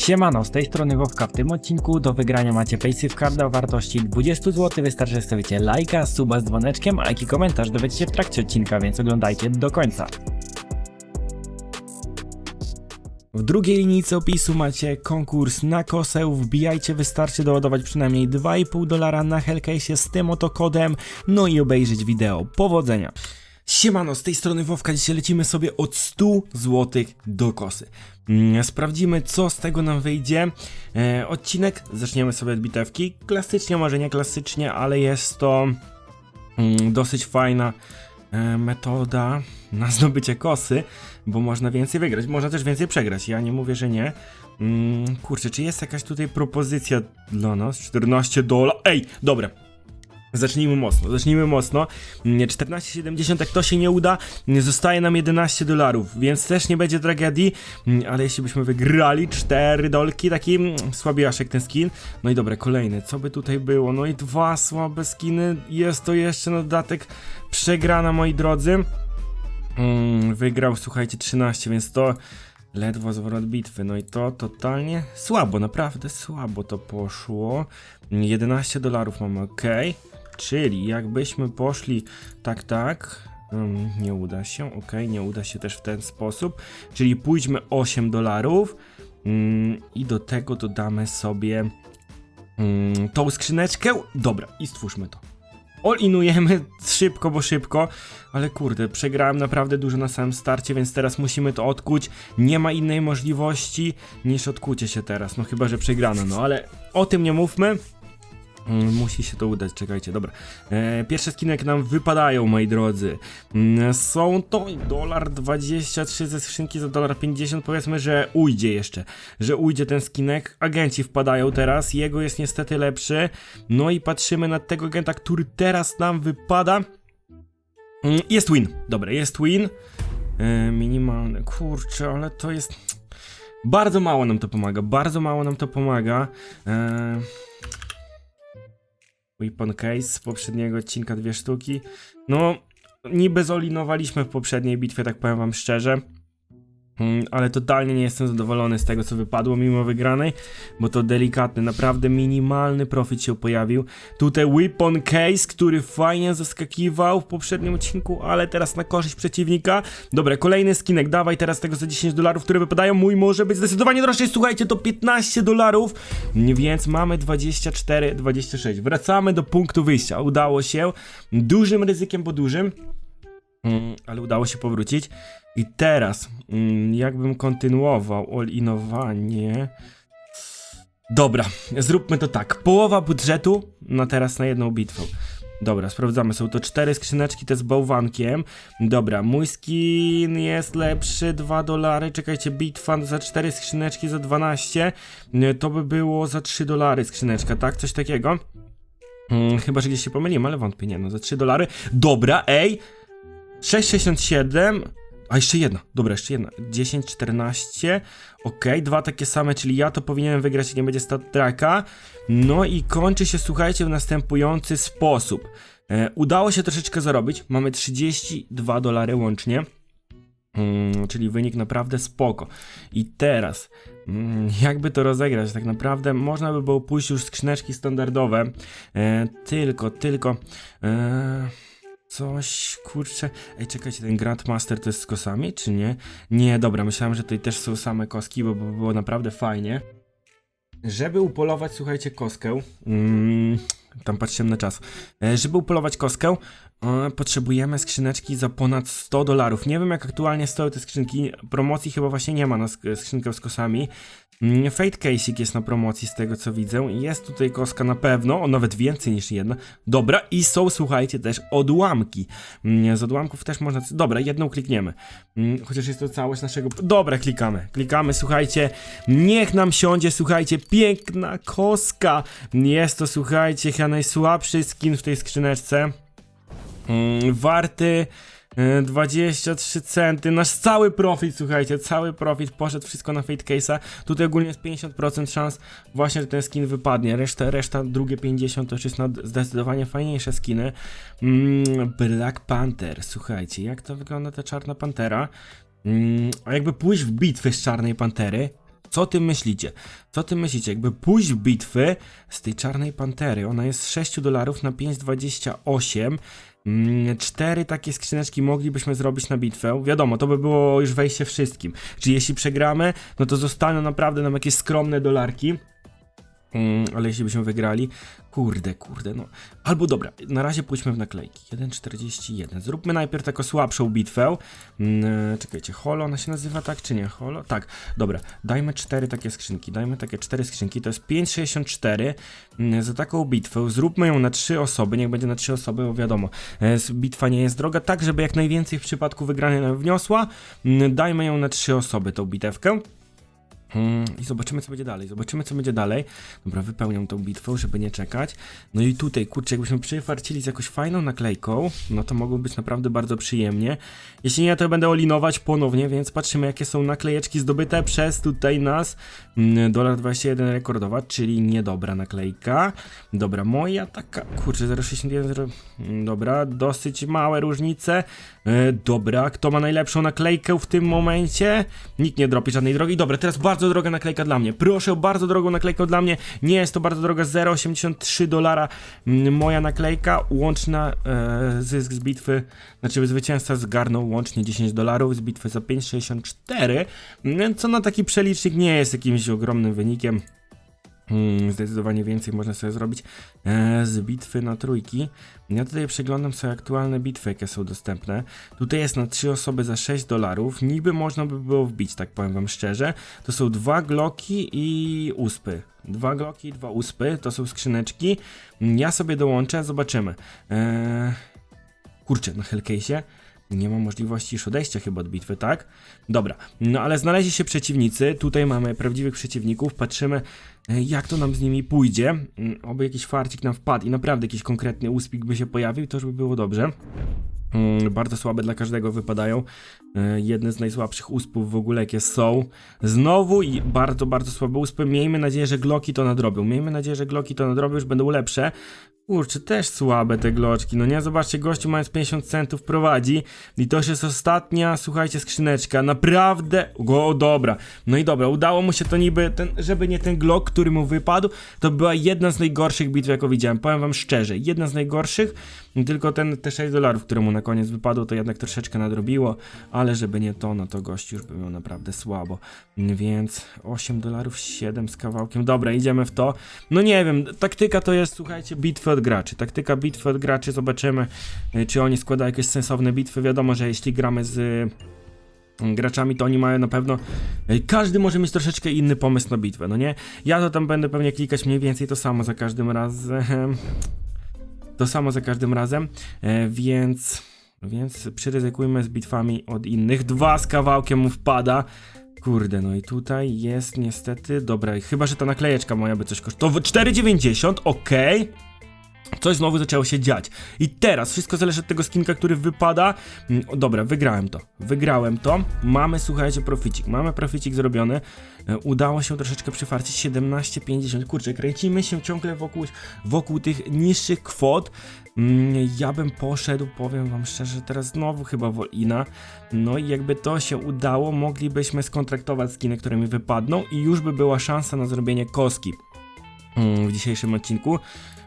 Siemano, z tej strony Wowka. W tym odcinku do wygrania macie Paysafe Card o wartości 20 zł. Wystarczy, że stawicie lajka, suba z dzwoneczkiem, a jaki komentarz dowiecie się w trakcie odcinka, więc oglądajcie do końca. W drugiej linijce opisu macie konkurs na koseł. Wbijajcie, wystarczy doładować przynajmniej 2,5 dolara na Hellcase z tym oto kodem, no i obejrzeć wideo. Powodzenia! Siemano, z tej strony Wowka, dzisiaj lecimy sobie od 100 zł do kosy. Mm, Sprawdzimy, co z tego nam wyjdzie. E, odcinek zaczniemy sobie od bitewki. Klasycznie, może nie klasycznie, ale jest to mm, dosyć fajna e, metoda na zdobycie kosy, bo można więcej wygrać, można też więcej przegrać. Ja nie mówię, że nie. Mm, kurczę, czy jest jakaś tutaj propozycja dla nas? 14 dola. Ej, dobra. Zacznijmy mocno, zacznijmy mocno. Mm, 14,70 jak to się nie uda, mm, zostaje nam 11 dolarów, więc też nie będzie tragedii, Mm, ale jeśli byśmy wygrali 4 dolki, taki mm, słabiaszek ten skin. No i dobra, kolejny, co by tutaj było? No i dwa słabe skiny, jest to jeszcze na dodatek przegrana, moi drodzy. Mm, wygrał, słuchajcie, 13, więc to ledwo zwrot bitwy. No i to totalnie słabo, naprawdę słabo to poszło. 11 dolarów mamy, ok. Czyli jakbyśmy poszli tak, tak. Mm, nie uda się, ok, nie uda się też w ten sposób. Czyli pójdźmy 8 dolarów mm, i do tego dodamy sobie mm, tą skrzyneczkę. Dobra, i stwórzmy to. All-inujemy szybko, bo szybko, ale kurde, przegrałem naprawdę dużo na samym starcie, więc teraz musimy to odkuć. Nie ma innej możliwości niż odkucie się teraz, no chyba, że przegrano, no ale o tym nie mówmy. Mm, Musi się to udać, czekajcie, dobra. E, pierwsze skiny jak nam wypadają, moi drodzy. Mm, Są to dolar 23 ze skrzynki za dolar 50. Powiedzmy, że ujdzie jeszcze, że ujdzie ten skinek. Agenci wpadają teraz, jego jest niestety lepszy. No i patrzymy na tego agenta, który teraz nam wypada. Mm, Jest win, dobra, jest win. E, minimalny, kurczę, ale to jest. Bardzo mało nam to pomaga, bardzo mało nam to pomaga. E, Weapon case z poprzedniego odcinka dwie sztuki. No, niby zolinowaliśmy w poprzedniej bitwie, tak powiem wam szczerze. Mm, Ale totalnie nie jestem zadowolony z tego, co wypadło mimo wygranej, bo to delikatny, naprawdę minimalny profit się pojawił. Tutaj Weapon Case, który fajnie zaskakiwał w poprzednim odcinku, ale teraz na korzyść przeciwnika. Dobra, kolejny skinek, dawaj teraz tego za 10 dolarów, które wypadają. Mój może być zdecydowanie droższy, słuchajcie, to 15 dolarów, więc mamy 24, 26. Wracamy do punktu wyjścia, udało się, dużym ryzykiem, bo dużym. Mm, ale udało się powrócić. I teraz, mm, jakbym kontynuował all-inowanie. Dobra, zróbmy to tak. Połowa budżetu na teraz na jedną bitwę. Dobra, sprawdzamy. Są to cztery skrzyneczki, te z bałwankiem. Dobra, mój skin jest lepszy, 2 dolary. Czekajcie, bitwa za cztery skrzyneczki za 12. Nie, To by było za 3 dolary skrzyneczka, tak? Coś takiego. Mm, chyba, że gdzieś się pomyliłem, ale wątpię, nie no, za 3 dolary. Dobra, ej! 6,67. A jeszcze jedna, dobra, jeszcze jedna. 10, 14. Ok, dwa takie same, czyli ja to powinienem wygrać nie będzie stat tracka. No i kończy się, słuchajcie, w następujący sposób. E, udało się troszeczkę zarobić. Mamy 32 dolary łącznie. Mm, czyli wynik naprawdę spoko. I teraz, mm, jakby to rozegrać, tak naprawdę można by było pójść już skrzyneczki standardowe. E, tylko, tylko. E, Coś, kurczę. Ej, czekajcie, ten Grandmaster to jest z kosami, czy nie? Nie, dobra, myślałem, że tutaj też są same koski, bo, bo było naprawdę fajnie. Żeby upolować, słuchajcie, koskę. Mm, tam patrzyłem na czas. E, żeby upolować koskę, e, potrzebujemy skrzyneczki za ponad 100 dolarów. Nie wiem, jak aktualnie stoją te skrzynki. Promocji chyba właśnie nie ma na sk- skrzynkę z kosami. Fate Casing jest na promocji z tego co widzę. Jest tutaj koska na pewno, o nawet więcej niż jedna. Dobra, i są, słuchajcie, też odłamki. Mm, Z odłamków też można. Dobra, jedną klikniemy. Mm, Chociaż jest to całość naszego. Dobra, klikamy. Klikamy, słuchajcie. Niech nam siądzie, słuchajcie, piękna koska. Jest to, słuchajcie, chyba najsłabszy skin w tej skrzyneczce. Mm, warty 23 centy, nasz cały profit, słuchajcie, cały profit poszedł wszystko na Fate Case'a, tutaj ogólnie jest 50% szans właśnie, że ten skin wypadnie, reszta, reszta drugie 50 to już jest zdecydowanie fajniejsze skiny. Mm, Black Panther, słuchajcie, jak to wygląda ta czarna pantera? Mm, a jakby pójść w bitwę z czarnej pantery, Co ty myślicie? Co ty myślicie? Jakby pójść w bitwy z tej czarnej pantery, ona jest z 6 dolarów na 5,28. Mm, Cztery takie skrzyneczki moglibyśmy zrobić na bitwę. Wiadomo, to by było już wejście wszystkim. Czyli jeśli przegramy, no to zostaną naprawdę nam jakieś skromne dolarki. Mm, ale jeśli byśmy wygrali, kurde, kurde, no. Albo dobra, na razie pójdźmy w naklejki. 1,41. Zróbmy najpierw taką słabszą bitwę. Mm, czekajcie, holo ona się nazywa tak, czy nie? Holo? Tak, dobra, dajmy cztery takie skrzynki. Dajmy takie cztery skrzynki, to jest 5,64 mm, za taką bitwę. Zróbmy ją na trzy osoby, niech będzie na trzy osoby, bo wiadomo, e, bitwa nie jest droga, tak żeby jak najwięcej w przypadku wygranej nam wniosła. Mm, Dajmy ją na trzy osoby, tą bitewkę. I zobaczymy, co będzie dalej. Zobaczymy, co będzie dalej. Dobra, wypełniam tą bitwę, żeby nie czekać. No i tutaj, kurczę, jakbyśmy przyfarcili z jakąś fajną naklejką, no to mogło być naprawdę bardzo przyjemnie. Jeśli nie, to będę olinować ponownie, więc patrzymy, jakie są naklejeczki zdobyte przez tutaj nas. Mm, Dolar 21 rekordowa, czyli niedobra naklejka. Dobra, moja taka, kurczę, 0,61, 0... Mm, Dobra, dosyć małe różnice. E, dobra, kto ma najlepszą naklejkę w tym momencie? Nikt nie dropi żadnej drogi. Dobra, teraz bardzo droga naklejka dla mnie. Proszę o bardzo drogą naklejkę dla mnie. Nie jest to bardzo droga, 0,83 dolara. Mm, Moja naklejka, łączna e, zysk z bitwy, znaczy zwycięzca zgarnął łącznie 10 dolarów z bitwy za 5,64, mm, co na taki przelicznik nie jest jakimś ogromnym wynikiem. Hmm, zdecydowanie więcej można sobie zrobić e, z bitwy na trójki. Ja tutaj przeglądam sobie aktualne bitwy, jakie są dostępne. Tutaj jest na 3 osoby za 6 dolarów. Niby można by było wbić, tak powiem wam szczerze. To są dwa gloki i uspy. Dwa gloki i dwa uspy, to są skrzyneczki. Ja sobie dołączę, zobaczymy. Eee, kurczę, na Hellcase'ie nie ma możliwości już odejścia chyba od bitwy, tak? Dobra, no ale znaleźli się przeciwnicy, tutaj mamy prawdziwych przeciwników, patrzymy e, jak to nam z nimi pójdzie, Mm, oby jakiś farcik nam wpadł i naprawdę jakiś konkretny uspik by się pojawił, to już by było dobrze. Mm, Bardzo słabe dla każdego wypadają. E, Jedne z najsłabszych uspów w ogóle jakie są. Znowu i bardzo, bardzo słabe uspy. Miejmy nadzieję, że gloki to nadrobią. Miejmy nadzieję, że gloki to nadrobią, już będą lepsze. Kurczę, też słabe te gloczki. No nie, zobaczcie, gościu mając 50 centów prowadzi. I to jest ostatnia, słuchajcie, skrzyneczka. Naprawdę. O, dobra. No i dobra, udało mu się to niby, ten, żeby nie ten glok, który mu wypadł, to była jedna z najgorszych bitw, jaką widziałem. Powiem wam szczerze, jedna z najgorszych. Tylko ten, te 6 dolarów, które mu na koniec wypadło, to jednak troszeczkę nadrobiło. Ale żeby nie to, no to gość już by miał naprawdę słabo. Więc 8 dolarów, 7 z kawałkiem. Dobra, idziemy w to. No nie wiem, taktyka to jest, słuchajcie, bitwy od graczy. Taktyka bitwy od graczy, zobaczymy, y, czy oni składają jakieś sensowne bitwy. Wiadomo, że jeśli gramy z y, graczami, to oni mają na pewno. y, Każdy może mieć troszeczkę inny pomysł na bitwę, no nie? Ja to tam będę pewnie klikać mniej więcej to samo za każdym razem. To samo za każdym razem, e, więc. Więc przyryzykujmy z bitwami od innych. Dwa z kawałkiem mu wpada. Kurde, no i tutaj jest niestety. Dobra, chyba że ta naklejeczka moja by coś kosztowała. 4,90, okej. Coś znowu zaczęło się dziać. I teraz wszystko zależy od tego skinka, który wypada. Mm, Dobra, wygrałem to. Wygrałem to. Mamy, słuchajcie, proficik. Mamy proficik zrobiony. E, Udało się troszeczkę przyfarcić 17,50. Kurczę, kręcimy się ciągle wokół, wokół tych niższych kwot. Mm, Ja bym poszedł, powiem wam szczerze, teraz znowu chyba Wolina. No i jakby to się udało, moglibyśmy skontraktować skiny, które mi wypadną i już by była szansa na zrobienie koski mm, w dzisiejszym odcinku.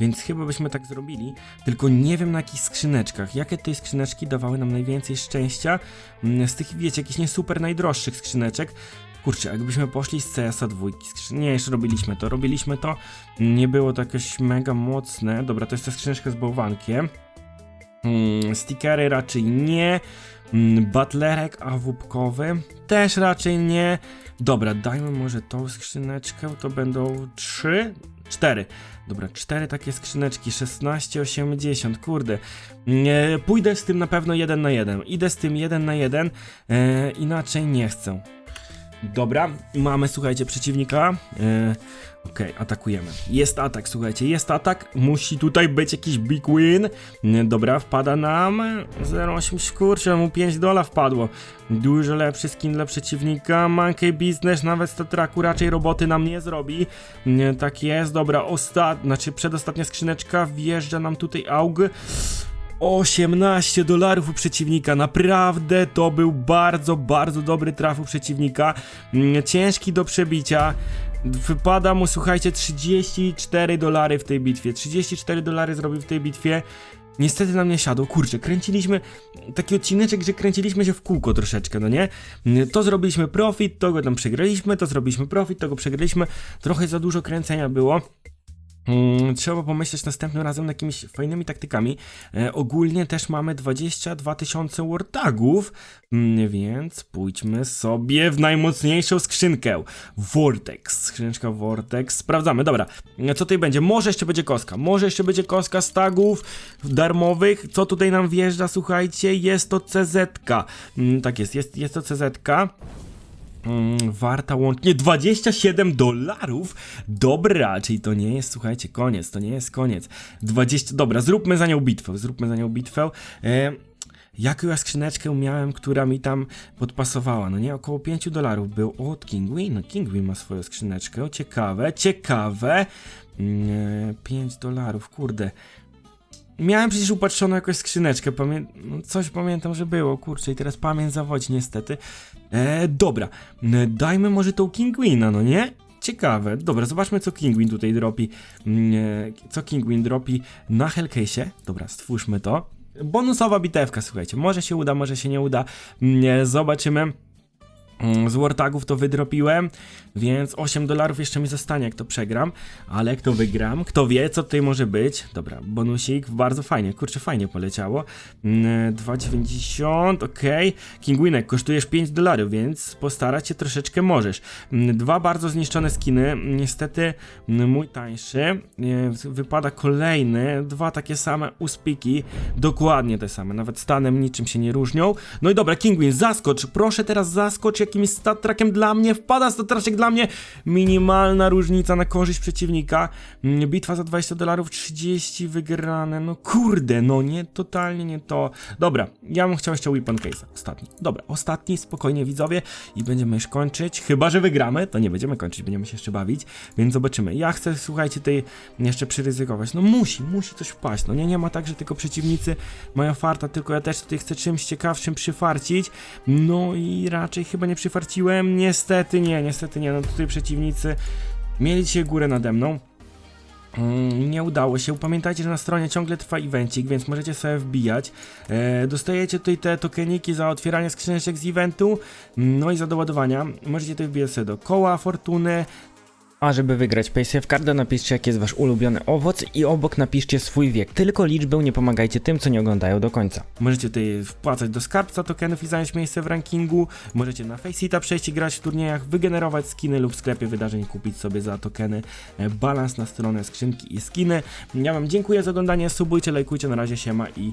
Więc chyba byśmy tak zrobili, tylko nie wiem na jakich skrzyneczkach. Jakie tej skrzyneczki dawały nam najwięcej szczęścia Mm, z tych, wiecie, jakichś nie super najdroższych skrzyneczek. Kurczę, jakbyśmy poszli z CS-a dwójki, nie, jeszcze robiliśmy to, robiliśmy to, nie było to jakieś mega mocne. Dobra, to jest ta skrzyneczka z bałwankiem. Mm, stickery raczej nie. Mm, Butlerek awupkowy też raczej nie. Dobra, dajmy może tą skrzyneczkę, to będą trzy, cztery. Dobra, cztery takie skrzyneczki, 16,80, kurde. Nie, pójdę z tym na pewno jeden na jeden. Idę z tym jeden na jeden, e, inaczej nie chcę. Dobra, mamy, słuchajcie, przeciwnika. E, Okej, atakujemy. Jest atak, słuchajcie, jest atak. Musi tutaj być jakiś big win. Nie, Dobra, wpada nam 0,8, kurczę, mu 5 dola wpadło. Dużo lepszy skin dla przeciwnika. Monkey Business, nawet z traku raczej roboty nam nie zrobi. Nie, tak jest, dobra, ostat... znaczy przedostatnia skrzyneczka, wjeżdża nam tutaj AUG. 18 dolarów u przeciwnika, naprawdę to był bardzo, bardzo dobry traf u przeciwnika, Mm, ciężki do przebicia, wypada mu, słuchajcie, 34 dolary w tej bitwie, 34 dolary zrobił w tej bitwie, Niestety nam nie siadło, kurczę, kręciliśmy taki odcineczek, gdzie kręciliśmy się w kółko troszeczkę, no nie? To zrobiliśmy profit, to go tam przegraliśmy, to zrobiliśmy profit, to go przegraliśmy, trochę za dużo kręcenia było. Mm, Trzeba pomyśleć następnym razem nad jakimiś fajnymi taktykami. E, ogólnie też mamy 22 tysiące wartagów, mm, więc pójdźmy sobie w najmocniejszą skrzynkę. Vortex, skrzyneczka Vortex. Sprawdzamy, dobra. E, Co tutaj będzie? Może jeszcze będzie koska. Może jeszcze będzie koska z tagów darmowych. Co tutaj nam wjeżdża? Słuchajcie, jest to CZ-ka. Mm, Tak jest, jest, jest to CZ-ka. Mm, warta łącznie 27 dolarów. Dobra, czyli to nie jest, słuchajcie, koniec, to nie jest koniec. 20, dobra, zróbmy za nią bitwę, zróbmy za nią bitwę. E, jaką ja skrzyneczkę miałem, która mi tam podpasowała? No nie, około 5 dolarów był od Kingwin. No, Kingwin ma swoją skrzyneczkę, ciekawe, ciekawe. Mm, 5 dolarów, kurde. Miałem przecież upatrzoną jakąś skrzyneczkę, pamię... no coś pamiętam, że było, kurczę, i teraz pamięć zawodzi niestety. E, dobra, dajmy może tą Kingwina, no nie? Ciekawe, dobra, zobaczmy co Kingwin tutaj dropi, e, co Kingwin dropi na Hellcase'ie. Dobra, stwórzmy to. Bonusowa bitewka, słuchajcie, może się uda, może się nie uda, e, zobaczymy. Mm, Z Wartagów to wydropiłem, więc 8 dolarów jeszcze mi zostanie, jak to przegram. Ale jak to wygram, kto wie, co tutaj może być. Dobra, bonusik, bardzo fajnie, kurczę, fajnie poleciało. Mm, 2,90, okej. Kingwinek, kosztujesz 5 dolarów, więc postarać się troszeczkę możesz. Mm, Dwa bardzo zniszczone skiny, niestety mm, mój tańszy. Wypada kolejny, dwa takie same uspiki, dokładnie te same, nawet stanem niczym się nie różnią. No i dobra, Kingwin, zaskocz, proszę teraz zaskocz jakimś stattrakiem dla mnie, wpada stattraczek dla mnie, minimalna różnica na korzyść przeciwnika, Mm, bitwa za 20 dolarów, 30 wygrane, no kurde, no nie, totalnie nie to. Dobra, ja bym chciał jeszcze Weapon Case, ostatni, dobra, ostatni, spokojnie widzowie. I będziemy już kończyć, chyba, że wygramy, to nie będziemy kończyć, będziemy się jeszcze bawić, więc zobaczymy. Ja chcę, słuchajcie, tutaj jeszcze przyryzykować, no musi, musi coś wpaść, no nie, nie ma tak, że tylko przeciwnicy mają farta, tylko ja też tutaj chcę czymś ciekawszym przyfarcić, no i raczej chyba nie przyfarciłem, niestety nie, niestety nie, no tutaj przeciwnicy mieli górę nade mną, Mm, Nie udało się. Pamiętajcie, że na stronie ciągle trwa evencik, więc możecie sobie wbijać. E, dostajecie tutaj te tokeniki za otwieranie skrzyneczek z eventu, no i za doładowania. Możecie tutaj wbijać sobie do koła fortuny. A żeby wygrać Paysafe Carda napiszcie jaki jest wasz ulubiony owoc i obok napiszcie swój wiek. Tylko liczbę nie pomagajcie tym, co nie oglądają do końca. Możecie tutaj wpłacać do skarbca tokenów i zająć miejsce w rankingu. Możecie na Faceita przejść i grać w turniejach, wygenerować skiny lub w sklepie wydarzeń kupić sobie za tokeny e, balans na stronę skrzynki i skiny. Ja wam dziękuję za oglądanie, subujcie, lajkujcie, na razie siema i